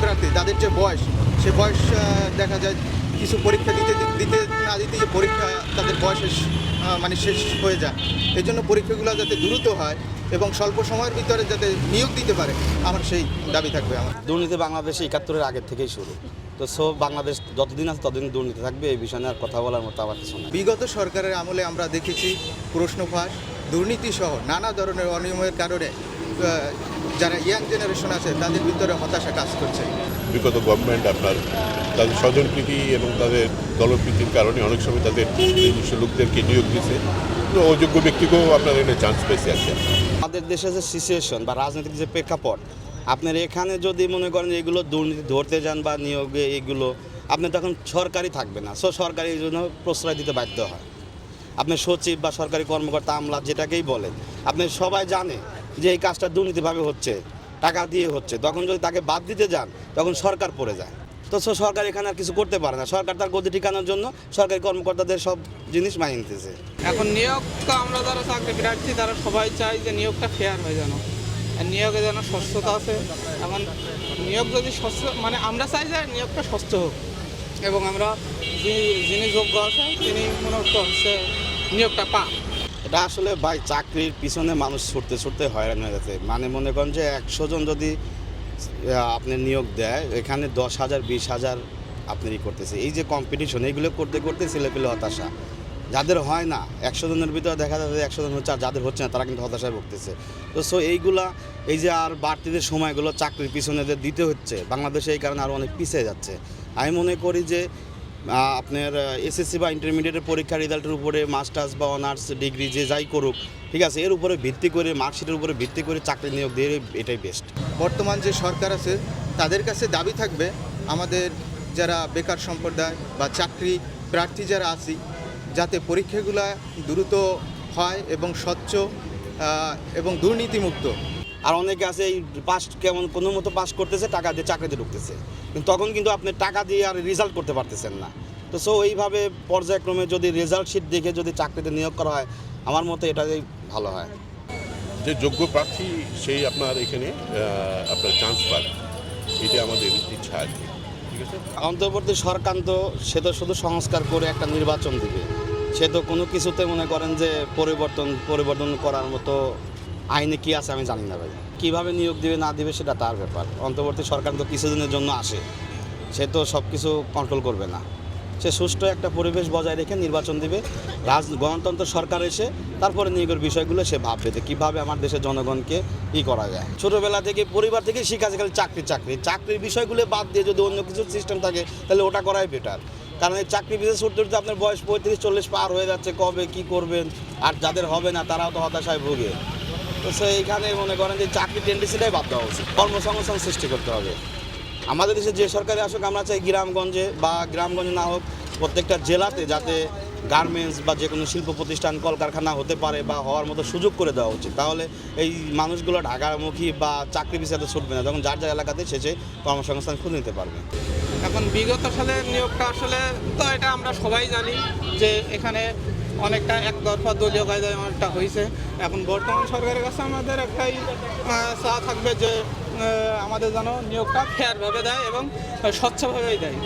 প্রার্থী তাদের যে বয়স সে বয়স দেখা যায় কিছু পরীক্ষা দিতে দিতে না দিতে যে পরীক্ষা তাদের বয়স শেষ, আহ, মানে শেষ হয়ে যায়। এই জন্য পরীক্ষাগুলো যাতে দ্রুত হয় এবং স্বল্প সময়ের ভিতরে যাতে নিয়োগ দিতে পারে আমার সেই দাবি থাকবে আমার। দুর্নীতি বাংলাদেশে একাত্তরের আগের থেকেই শুরু। তো সো বাংলাদেশ যতদিন আছে ততদিন দুর্নীতি থাকবে এই বিষয়ে নিয়ে আর কথা বলার মতো আমার কিছু নেই। বিগত সরকারের আমলে আমরা দেখেছি প্রশ্ন ফাঁস দুর্নীতি সহ নানা ধরনের অনিয়মের কারণে যারা ইয়াং জেনারেশন আছে তাদের ভিতরে হতাশা কাজ করছে। বিগত গভর্নমেন্ট আপনার তাদের স্বজনপ্রীতি এবং তাদের দলপ্রীতির কারণে অনেক সময় তাদের নিজস্ব লোকদেরকে নিয়োগ দিছে। তো অযোগ্য ব্যক্তিকেও আপনার এখানে চান্স পেয়েছে কি আমাদের দেশে যে সিচুয়েশন বা রাজনৈতিক যে প্রেক্ষাপট আপনার এখানে যদি মনে করেন এগুলো দুর্নীতি ধরতে যান বা নিয়োগে এগুলো আপনি তখন সরকারি থাকবে না। সো সরকারি এই জন্য প্রশ্রয় দিতে বাধ্য হয়। আপনি সচিব বা সরকারি কর্মকর্তা আমলা যেটাকেই বলেন আপনি সবাই জানে যে এই কাজটা দুর্নীতিভাবে হচ্ছে, টাকা দিয়ে হচ্ছে, তখন যদি তাকে বাদ দিতে যান, তখন সরকার পড়ে যায়। তো সরকার এখানে আর কিছু করতে পারে না। সরকার তার গতি ঠিকানোর জন্য সরকারি কর্মকর্তাদের সব জিনিস মানিয়ে নিতেছে এখন নিয়োগ তো আমরা যারা চাকরি প্রার্থী, তারা সবাই চাই যে নিয়োগটা ফেয়ার হয়ে যেন। নিয়োগে যেন স্বচ্ছতা আছে। এখন নিয়োগ যদি স্বচ্ছ মানে আমরা চাই যে নিয়োগটা স্বচ্ছ হোক। এবং আমরা যিনি- যোগ্য আছে তিনি মূলত হচ্ছে নিয়োগটা পান এটা আসলে ভাই চাকরির পিছনে মানুষ ছুটতে ছুটতে হয়রান হয়ে যাচ্ছে। মানে মনে করেন যে একশো জন যদি আপনি নিয়োগ দেয়, এখানে দশ হাজার, বিশ হাজার আপনি করতেছে। এই যে কম্পিটিশন এইগুলো করতে করতে ছেলেপেলে হতাশা। যাদের হয় না, একশো জনের ভিতরে দেখা যাচ্ছে একশো জন হচ্ছে, আর যাদের হচ্ছে না, তারা কিন্তু হতাশায় ভুগতেছে। তো সো এইগুলা, এই যে আর বাড়তি যে সময়গুলো চাকরির পিছনে যে দিতে হচ্ছে, বাংলাদেশে এই কারণে আরও অনেক পিছিয়ে যাচ্ছে। আমি মনে করি যে আপনার এসএসসি বা ইন্টারমিডিয়েটের পরীক্ষার রেজাল্টের উপরে মাস্টার্স বা অনার্স ডিগ্রি যে যাই করুক, ঠিক আছে, এর উপরে ভিত্তি করে মার্কশিটের উপরে ভিত্তি করে চাকরি নিয়োগ দিয়ে এটাই বেস্ট বর্তমান যে সরকার আছে, তাদের কাছে দাবি থাকবে, আমাদের যারা বেকার সম্প্রদায় বা চাকরি প্রার্থী যারা আছি, যাতে পরীক্ষাগুলো দ্রুত হয় এবং স্বচ্ছ এবং দুর্নীতিমুক্ত। আর অনেকে আছে এই পাস কেমন কোনো মতো পাস করতেছে টাকা দিয়ে চাকরিতে ঢুকতেছে। কিন্তু তখন কিন্তু আপনি টাকা দিয়ে আর রেজাল্ট করতে পারতেছেন না। তো সো এইভাবে পর্যায়ক্রমে যদি রেজাল্ট শিট দেখে যদি চাকরিতে নিয়োগ করা হয় আমার মতে এটাই ভালো হয়। যে যোগ্য প্রার্থী সেই আপনার এখানে আপনার চান্স পাবে। এটা আমাদের ইচ্ছা আর কি। ঠিক আছে? অন্তর্বর্তী সরকার তো সে তো শুধু সংস্কার করে একটা নির্বাচন দিবে। সে তো কোনো কিছুতে মনে করেন যে পরিবর্তন পরিবর্তন করার মতো আইনে কি আছে আমি জানি না ভাই। কীভাবে নিয়োগ দিবে, না দিবে সেটা তার ব্যাপার। অন্তর্বর্তী সরকার তো কিছুদিনের জন্য আসে। সে তো সব কিছু কন্ট্রোল করবে না। সে সুষ্ঠু একটা পরিবেশ বজায় রেখে নির্বাচন দিবে। রাজ, গণতন্ত্র সরকার এসে তারপরে নিয়োগের বিষয়গুলো সে ভাববে যে কীভাবে আমার দেশের জনগণকে ই করা যায়। ছোটোবেলা থেকে, পরিবার থেকে শিখা খালি চাকরি চাকরি। চাকরির বিষয়গুলো বাদ দিয়ে যদি অন্য কিছু সিস্টেম থাকে, তাহলে ওটা করাই বেটার কারণ এই চাকরি বিশেষ উঠতে উঠতে আপনার বয়স পঁয়ত্রিশ, চল্লিশ পার হয়ে যাচ্ছে, কবে কি করবেন? আর যাদের হবে না, তারাও তো হতাশায় ভোগে। তো সেইখানে মনে করেন যে চাকরি টেন্ডেন্সিটাই বাদ দেওয়া উচিত। কর্মসংস্থান সৃষ্টি করতে হবে। আমাদের দেশে যে সরকারি আসুক, আমরা চাই গ্রামগঞ্জে বা গ্রামগঞ্জে না হোক, প্রত্যেকটা জেলাতে যাতে গার্মেন্টস বা যে কোনো শিল্প প্রতিষ্ঠান, কলকারখানা হতে পারে বা হওয়ার মতো সুযোগ করে দেওয়া উচিত। তাহলে এই মানুষগুলো ঢাকামুখী বা চাকরি বিষয়ে ছুটবে না, যখন যার যার এলাকাতে শেষে কর্মসংস্থান খুঁজে নিতে পারবে। এখন বিগত সালের নিয়োগটা আসলে, তো এটা আমরা সবাই জানি যে এখানে অনেকটা একতরফা দলীয় কায়দায় অনেকটা হয়েছে এখন বর্তমান সরকারের কাছে আমাদের একটাই চা থাকবে যে আমাদের যেন নিয়োগটা ফেয়ারভাবে দেয় এবং স্বচ্ছভাবেই দেয়।